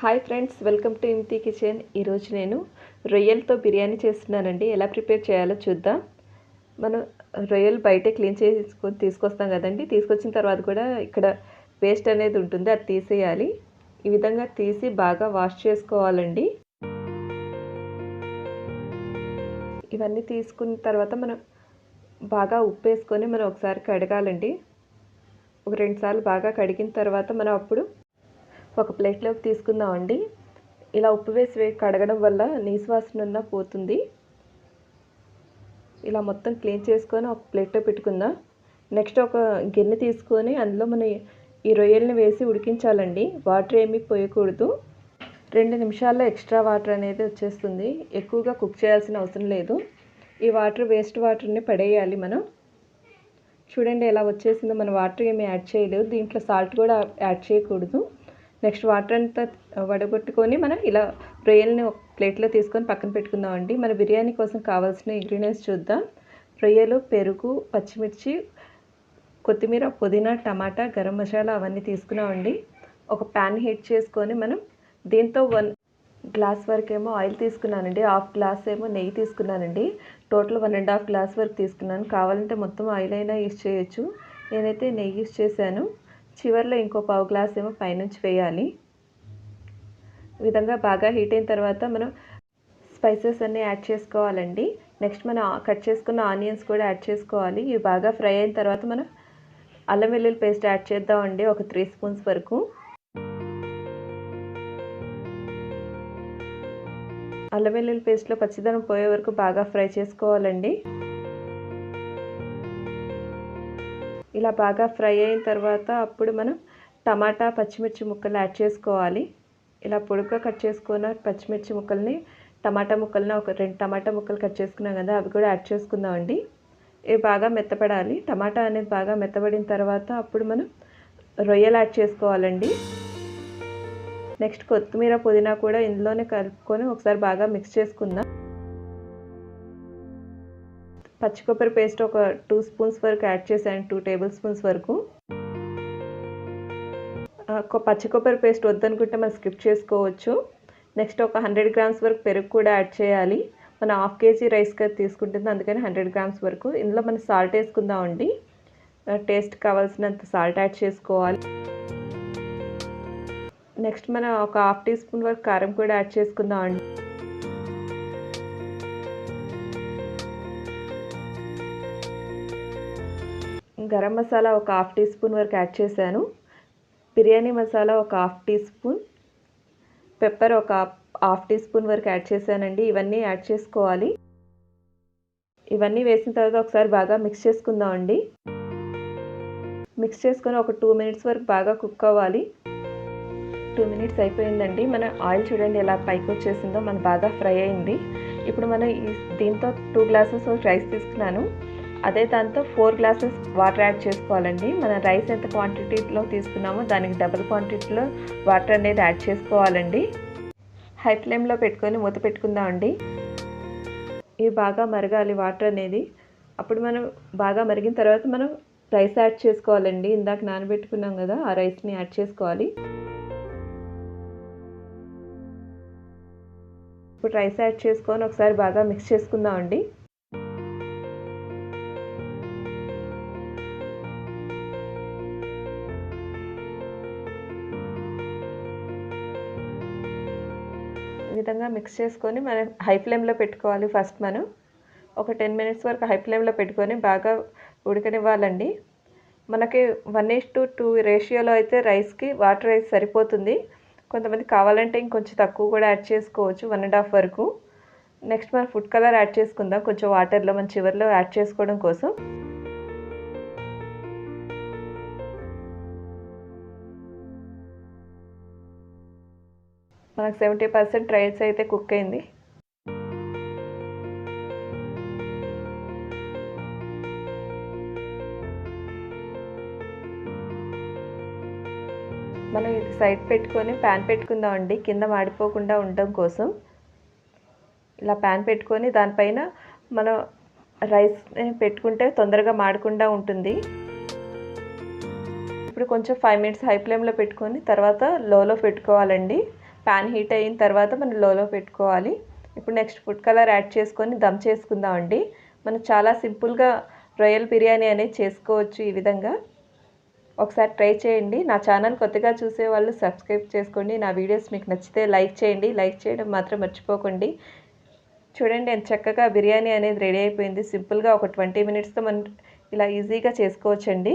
Hi friends welcome to Imthi kitchen. ఈరోజు నేను రొయ్యలతో బిర్యానీ చేస్తున్నానండి. ఎలా ప్రిపేర్ చేయాలో చూద్దాం. మనం రొయ్యలు బయటే క్లీన్ చేసుకొని తీసుకొస్తాం కదండి. తీసుకొచ్చిన తర్వాత కూడా ఇక్కడ పేస్ట్ అనేది ఉంటుంది అది తీసేయాలి. ఈ విధంగా తీసి బాగా వాష్ చేసుకోవాలండి. ఇవన్నీ తీసుకున్న తర్వాత మనం బాగా ఉప్పు వేసుకొని మనం ఒకసారి కడగాలండి. ఒక రెండు సార్లు బాగా కడిగిన తర్వాత మనం అప్పుడు ఒక ప్లేట్లోకి తీసుకుందామండి. ఇలా ఉప్పు వేసి కడగడం వల్ల నీసువాసన పోతుంది. ఇలా మొత్తం క్లీన్ చేసుకొని ఒక ప్లేట్లో పెట్టుకుందాం. నెక్స్ట్ ఒక గిన్నె తీసుకొని అందులో మనం ఈ రొయ్యల్ని వేసి ఉడికించాలండి. వాటర్ ఏమీ పోయకూడదు. రెండు నిమిషాల్లో ఎక్స్ట్రా వాటర్ అనేది వచ్చేస్తుంది. ఎక్కువగా కుక్ చేయాల్సిన అవసరం లేదు. ఈ వాటర్ వేస్ట్ వాటర్ని పడేయాలి మనం. చూడండి ఎలా వచ్చేసిందో. మన వాటర్ ఏమి యాడ్ చేయలేదు. దీంట్లో సాల్ట్ కూడా యాడ్ చేయకూడదు. నెక్స్ట్ వాటర్ అంతా వడగొట్టుకొని మనం ఇలా రొయ్యల్ని ఒక ప్లేట్లో తీసుకొని పక్కన పెట్టుకుందామండి. మన బిర్యానీ కోసం కావాల్సిన ఇంగ్రీడియంట్స్ చూద్దాం. రొయ్యలు పెరుగు పచ్చిమిర్చి కొత్తిమీర పుదీనా టమాటా గరం మసాలా అవన్నీ తీసుకున్నామండి. ఒక ప్యాన్ హీట్ చేసుకొని మనం దీంతో వన్ గ్లాస్ వరకు ఏమో ఆయిల్ తీసుకున్నానండి. హాఫ్ గ్లాస్ ఏమో నెయ్యి తీసుకున్నానండి. Total one and half glass వరకు తీసుకున్నాను. కావాలంటే మొత్తం ఆయిల్ అయినా యూస్ చేయొచ్చు. నేనైతే నెయ్యి యూస్ చేశాను. చివరిలో ఇంకో పావు గ్లాస్ ఏమో పైనుంచి వేయాలి. ఈ విధంగా బాగా హీట్ అయిన తర్వాత మనం స్పైసెస్ అన్నీ యాడ్ చేసుకోవాలండి. నెక్స్ట్ మనం కట్ చేసుకున్న ఆనియన్స్ కూడా యాడ్ చేసుకోవాలి. ఇవి బాగా ఫ్రై అయిన తర్వాత మనం అల్లం వెల్లుల్లి పేస్ట్ యాడ్ చేద్దామండి ఒక త్రీ స్పూన్స్ వరకు. అల్లం వెల్లుల్లి పేస్ట్లో పచ్చిదనం పోయే వరకు బాగా ఫ్రై చేసుకోవాలండి. ఇలా బాగా ఫ్రై అయిన తర్వాత అప్పుడు మనం టమాటా పచ్చిమిర్చి ముక్కలు యాడ్ చేసుకోవాలి. ఇలా పొడుగ్గా కట్ చేసుకున్న పచ్చిమిర్చి ముక్కల్ని టమాటా ముక్కల్ని ఒక రెండు టమాటా ముక్కలు కట్ చేసుకున్నాం కదా అవి కూడా యాడ్ చేసుకుందామండి ఇవి బాగా మెత్తపడాలి. టమాటా అనేది బాగా మెత్తబడిన తర్వాత అప్పుడు మనం రొయ్యలు యాడ్ చేసుకోవాలండి. నెక్స్ట్ కొత్తిమీర పుదీనా కూడా ఇందులోనే కలుపుకొని ఒకసారి బాగా మిక్స్ చేసుకుందాం. పచ్చి కొబ్బరి పేస్ట్ ఒక టూ స్పూన్స్ వరకు యాడ్ చేశాను టూ టేబుల్ స్పూన్స్ వరకు. పచ్చి కొబ్బరి పేస్ట్ వద్దనుకుంటే మనం స్కిప్ చేసుకోవచ్చు. నెక్స్ట్ ఒక హండ్రెడ్ గ్రామ్స్ వరకు పెరుగు కూడా యాడ్ చేయాలి. మనం హాఫ్ కేజీ రైస్ కదా తీసుకుంటుంది అందుకని హండ్రెడ్ గ్రామ్స్ వరకు. ఇందులో మనం సాల్ట్ వేసుకుందామండి. టేస్ట్ కావాల్సినంత సాల్ట్ యాడ్ చేసుకోవాలి. నెక్స్ట్ మనం ఒక హాఫ్ టీ స్పూన్ వరకు కారం కూడా యాడ్ చేసుకుందామండి. గరం మసాలా ఒక హాఫ్ టీ స్పూన్ వరకు యాడ్ చేశాను. బిర్యానీ మసాలా ఒక హాఫ్ టీ స్పూన్. పెప్పర్ ఒక హాఫ్ టీ స్పూన్ వరకు యాడ్ చేశానండి. ఇవన్నీ యాడ్ చేసుకోవాలి. ఇవన్నీ వేసిన తర్వాత ఒకసారి బాగా మిక్స్ చేసుకుందామండి. మిక్స్ చేసుకొని ఒక టూ మినిట్స్ వరకు బాగా కుక్ అవ్వాలి. టూ మినిట్స్ అయిపోయిందండి. మన ఆయిల్ చూడండి ఎలా పైకి వచ్చేసిందో. మన బాగా ఫ్రై అయింది. ఇప్పుడు మనం ఈ దీంతో టూ గ్లాసెస్ రైస్ తీసుకున్నాను. అదే దాంతో ఫోర్ గ్లాసెస్ వాటర్ యాడ్ చేసుకోవాలండి. మన రైస్ ఎంత క్వాంటిటీలో తీసుకున్నామో దానికి డబుల్ క్వాంటిటీలో వాటర్ అనేది యాడ్ చేసుకోవాలండి. హై ఫ్లేమ్లో పెట్టుకొని మూత పెట్టుకుందామండి. ఇవి బాగా మరగాలి వాటర్ అనేది. అప్పుడు మనం బాగా మరిగిన తర్వాత మనం రైస్ యాడ్ చేసుకోవాలండి. ఇందాక నానబెట్టుకున్నాం కదా ఆ రైస్ని యాడ్ చేసుకోవాలి. ఇప్పుడు రైస్ యాడ్ చేసుకొని ఒకసారి బాగా మిక్స్ చేసుకుందామండి. విధంగా మిక్స్ చేసుకొని మనం హై ఫ్లేమ్లో పెట్టుకోవాలి ఫస్ట్ మనం. ఒక టెన్ మినిట్స్ వరకు హై ఫ్లేమ్లో పెట్టుకొని బాగా ఉడకనివ్వాలండి. మనకి వన్ ఈస్ టు టూ రేషియోలో అయితే రైస్కి వాటర్ రైస్ సరిపోతుంది. కొంతమంది కావాలంటే ఇంకొంచెం తక్కువ కూడా యాడ్ చేసుకోవచ్చు వన్ అండ్ హాఫ్ వరకు. నెక్స్ట్ మనం ఫుడ్ కలర్ యాడ్ చేసుకుందాం. కొంచెం వాటర్లో మన చివరిలో యాడ్ చేసుకోవడం కోసం. మనకు సెవెంటీ పర్సెంట్ రైస్ అయితే కుక్ అయింది. మనం ఇది సైడ్ పెట్టుకొని ప్యాన్ పెట్టుకుందామండి కింద మాడిపోకుండా ఉండడం కోసం. ఇలా ప్యాన్ పెట్టుకొని దానిపైన మనం రైస్ పెట్టుకుంటే తొందరగా మాడకుండా ఉంటుంది. ఇప్పుడు కొంచెం ఫైవ్ మినిట్స్ హై ఫ్లేమ్లో పెట్టుకొని తర్వాత లోలో పెట్టుకోవాలండి. ప్యాన్ హీట్ అయిన తర్వాత మనం లోలో పెట్టుకోవాలి. ఇప్పుడు నెక్స్ట్ ఫుడ్ కలర్ యాడ్ చేసుకొని దమ్ చేసుకుందామండి మనం చాలా సింపుల్గా రొయ్యల్ బిర్యానీ అనేది చేసుకోవచ్చు ఈ విధంగా. ఒకసారి ట్రై చేయండి. నా ఛానల్ కొత్తగా చూసే వాళ్ళు సబ్స్క్రైబ్ చేసుకోండి. నా వీడియోస్ మీకు నచ్చితే లైక్ చేయండి. లైక్ చేయడం మాత్రం మర్చిపోకండి. చూడండి ఎంత చక్కగా బిర్యానీ అనేది రెడీ అయిపోయింది. సింపుల్గా ఒక ట్వంటీ మినిట్స్తో మనం ఇలా ఈజీగా చేసుకోవచ్చండి.